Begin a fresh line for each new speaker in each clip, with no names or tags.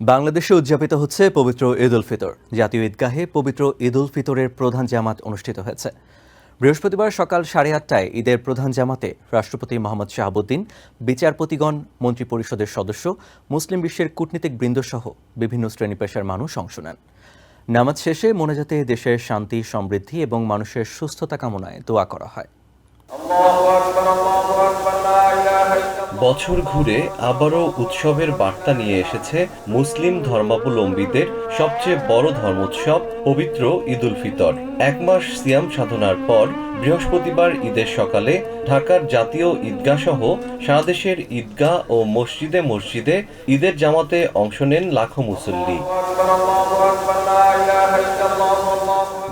বাংলাদেশে উদযাপিত হচ্ছে পবিত্র ঈদ উল ফিতর। জাতীয় ঈদগাহে পবিত্র ঈদ উল ফিতরের প্রধান জামাত অনুষ্ঠিত হয়েছে। বৃহস্পতিবার সকাল সাড়ে আটটায় ঈদের প্রধান জামাতে রাষ্ট্রপতি মোহাম্মদ শাহাবুদ্দিন, বিচারপতিগণ, মন্ত্রিপরিষদের সদস্য, মুসলিম বিশ্বের কূটনীতিক বৃন্দসহ বিভিন্ন শ্রেণি পেশার মানুষ অংশ নেন। নামাজ শেষে মোনাজাতে দেশের শান্তি, সমৃদ্ধি এবং মানুষের সুস্থতা কামনায় দোয়া করা হয়।
বছর ঘুরে আবারও উৎসবের বার্তা নিয়ে এসেছে মুসলিম ধর্মাবলম্বীদের সবচেয়ে বড় ধর্মোৎসব, পবিত্র ঈদ উল ফিতর। এক মাস সিয়াম সাধনার পর বৃহস্পতিবার ঈদের সকালে ঢাকার জাতীয় ঈদগাহ সহ সারা দেশের ঈদগাহ ও মসজিদে মসজিদে ঈদের জামাতে অংশ নেন লাখো মুসল্লি।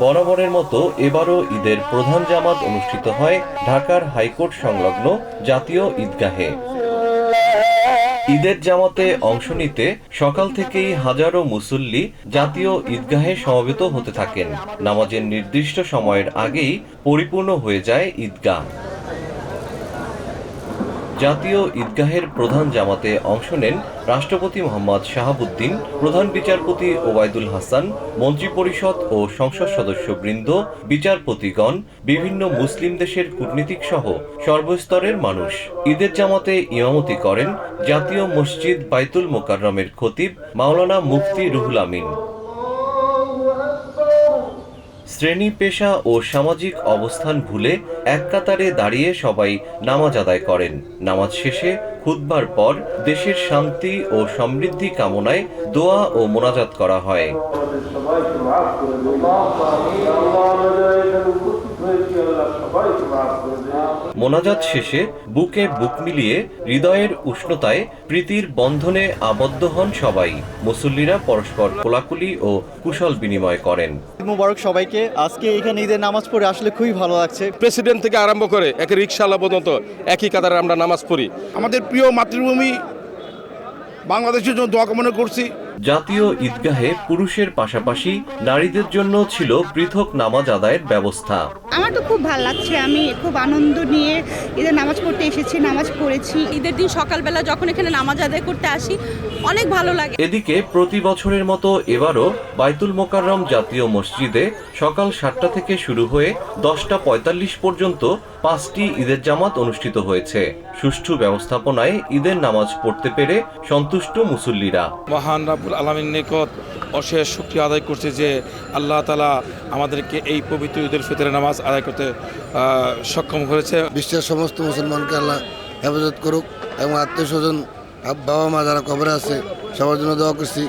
বরাবরের মতো এবারও ঈদের প্রধান জামাত অনুষ্ঠিত হয় ঢাকার হাইকোর্ট সংলগ্ন জাতীয় ঈদগাহে। ঈদের জামাতে অংশ নিতে সকাল থেকেই হাজারো মুসল্লি জাতীয় ঈদগাহে সমবেত হতে থাকেন। নামাজের নির্দিষ্ট সময়ের আগেই পরিপূর্ণ হয়ে যায় ঈদগাহ। জাতীয় ঈদগাহের প্রধান জামাতে অংশ নেন রাষ্ট্রপতি মোহাম্মদ শাহাবুদ্দিন, প্রধান বিচারপতি ওবায়দুল হাসান, মন্ত্রিপরিষদ ও সংসদ সদস্যবৃন্দ, বিচারপতিগণ, বিভিন্ন মুসলিম দেশের কূটনীতিক সহ সর্বস্তরের মানুষ। ঈদের জামাতে ইমামতি করেন জাতীয় মসজিদ বাইতুল মোকাররমের খতিব মাওলানা মুফতি রুহুল আমিন। শ্রেণি পেশা ও সামাজিক অবস্থান ভুলে এক কাতারে দাঁড়িয়ে সবাই নামাজ আদায় করেন নামাজ শেষে খুতবার পর দেশের শান্তি ও সমৃদ্ধি কামনায় দোয়া ও মোনাজাত করা হয় মোনাজাত শেষে বুকে বুক মিলিয়ে হৃদয়ের উষ্ণতায় প্রীতির বন্ধনে আবদ্ধ হন সবাই। মুসল্লিরা পরস্পর কোলাকুলি ও কুশল বিনিময় করেন।
মুবারক সবাইকে। আজকে এখানে ঈদের নামাজ পড়ে আসলে খুবই ভালো লাগছে।
প্রেসিডেন্ট থেকে আরম্ভ করে একে রিক্সাওয়ালা পর্যন্ত একই কাতারে আমরা নামাজ পড়ি।
আমাদের প্রিয় মাতৃভূমি বাংলাদেশের জন্য দোয়া কামনা করছি।
জাতীয় ঈদগাহে পুরুষের পাশাপাশি নারীদের জন্য ছিল পৃথক নামাজ আদায়ের ব্যবস্থা।
আমার তো খুব ভালো লাগছে আমি খুব আনন্দ নিয়ে ঈদের নামাজ পড়তে এসেছি নামাজ পড়েছি।
ঈদের দিন সকালবেলা যখন এখানে নামাজ আদায় করতে আসি অনেক ভালো লাগে।
এদিকে প্রতি বছরের মতো এবারও বাইতুল মোকাররম জাতীয় মসজিদে সকাল সাতটা থেকে শুরু হয়ে দশটা পঁয়তাল্লিশ পর্যন্ত পাঁচটি ঈদের জামাত অনুষ্ঠিত হয়েছে। সুষ্ঠু ব্যবস্থাপনায় ঈদের নামাজ পড়তে পেরে সন্তুষ্ট মুসল্লিরা।
মহান রাবুল আলমীর নিকট অশেষ শুক্রিয়া আদায় করছে যে আল্লাহ তালা আমাদেরকে এই পবিত্র ঈদুল ফিতরের নামাজ আদায় করতে সক্ষম করেছে।
বিশ্বের সমস্ত মুসলমানকে আল্লাহ হেফাজত করুক এবং আত্মীয় স্বজন বাবা মা যারা কবরে আছে সবার জন্য দোয়া করছি।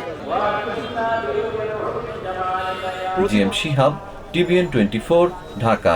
Shihab TVN twenty four Dhaka.